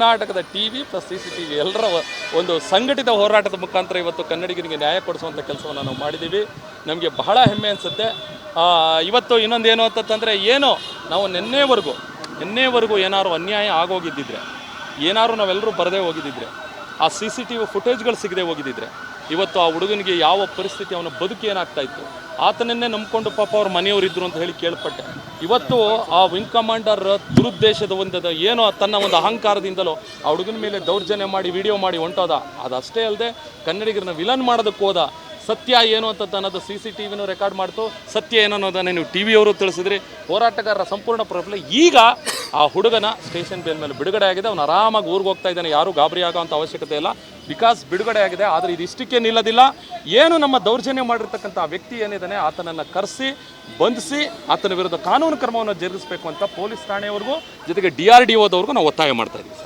ಕರ್ನಾಟಕದ T V plus C C T V ಎಲ್ಲರ ಒಂದು ಸಂಘಟಿತ ಹೋರಾಟದ ಮುಖಾಂತರ ಇವತ್ತು ಕನ್ನಡಿಗರಿಗೆ ನ್ಯಾಯ ಕೊಡಿಸುವಂಥ ಕೆಲಸವನ್ನು ನಾವು ಮಾಡಿದ್ದೀವಿ. ನಮಗೆ ಬಹಳ ಹೆಮ್ಮೆ ಅನಿಸುತ್ತೆ. ಇವತ್ತು ಇನ್ನೊಂದು ಏನು ಅಂತಂದರೆ ಏನು ನಾವು ನಿನ್ನೆವರೆಗೂ ನಿನ್ನೆವರೆಗೂ ಏನಾದ್ರು ಅನ್ಯಾಯ ಆಗೋಗಿದ್ದಿದ್ರೆ, ಏನಾದ್ರು ನಾವೆಲ್ಲರೂ ಬರದೇ ಹೋಗಿದ್ದಿದ್ರೆ ಆ ಸಿ ಸಿ ಟಿ ವಿ ಫುಟೇಜ್ಗಳು ಸಿಗದೆ ಹೋಗಿದ್ದಿದ್ರೆ, ಇವತ್ತು ಆ ಹುಡುಗನಿಗೆ ಯಾವ ಪರಿಸ್ಥಿತಿ, ಅವನ ಬದುಕು ಏನಾಗ್ತಾ ಇತ್ತು, ಆತನನ್ನೇ ನಂಬಿಕೊಂಡು ಪಾಪ ಅವ್ರ ಮನೆಯವರು ಇದ್ರು ಅಂತ ಹೇಳಿ ಕೇಳ್ಪಟ್ಟೆ. ಇವತ್ತು ಆ ವಿಂಗ್ ಕಮಾಂಡರ್ ದುರುದ್ದೇಶದ ಒಂದು ಏನೋ ತನ್ನ ಒಂದು ಅಹಂಕಾರದಿಂದಲೋ ಆ ಹುಡುಗನ ಮೇಲೆ ದೌರ್ಜನ್ಯ ಮಾಡಿ ವಿಡಿಯೋ ಮಾಡಿ ಹೊಂಟೋದ. ಅದಷ್ಟೇ ಅಲ್ಲದೆ ಕನ್ನಡಿಗರನ್ನ ವಿಲನ್ ಮಾಡೋದಕ್ಕೆ ಹೋದ. ಸತ್ಯ ಏನು ಅಂತ ಅನ್ನೋದು ಸಿ ಸಿ ಟಿ ವಿನೂ ರೆಕಾರ್ಡ್ ಮಾಡ್ತು. ಸತ್ಯ ಏನು ಅನ್ನೋದನ್ನು ನೀವು ಟಿ ವಿಯವರು ತಿಳಿಸಿದ್ರಿ. ಹೋರಾಟಗಾರರ ಸಂಪೂರ್ಣ ಪ್ರಫಲ ಈಗ ಆ ಹುಡುಗನ ಸ್ಟೇಷನ್ ಬೇಲ್ ಮೇಲೆ ಬಿಡುಗಡೆ ಆಗಿದೆ. ಅವನು ಆರಾಮಾಗಿ ಊರಿಗೆ ಹೋಗ್ತಾ ಇದ್ದಾನೆ. ಯಾರೂ ಗಾಬರಿ ಆಗೋವಂಥ ಅವಶ್ಯಕತೆ ಇಲ್ಲ. ಬಿಕಾಸ್ ಬಿಡುಗಡೆ ಆಗಿದೆ. ಆದರೆ ಇದು ಇಷ್ಟಕ್ಕೆ ನಿಲ್ಲೋದಿಲ್ಲ. ಏನು ನಮ್ಮ ದೌರ್ಜನ್ಯ ಮಾಡಿರ್ತಕ್ಕಂಥ ವ್ಯಕ್ತಿ ಏನಿದ್ದಾನೆ, ಆತನನ್ನು ಕರೆಸಿ, ಬಂಧಿಸಿ, ಆತನ ವಿರುದ್ಧ ಕಾನೂನು ಕ್ರಮವನ್ನು ಜರುಗಿಸಬೇಕು ಅಂತ ಪೊಲೀಸ್ ಠಾಣೆಯವರೆಗೂ ಜೊತೆಗೆ ಡಿ ಆರ್ ಡಿ ಓದವ್ರಿಗೂ ನಾವು ಒತ್ತಾಯ ಮಾಡ್ತಾ ಇದ್ದೀವಿ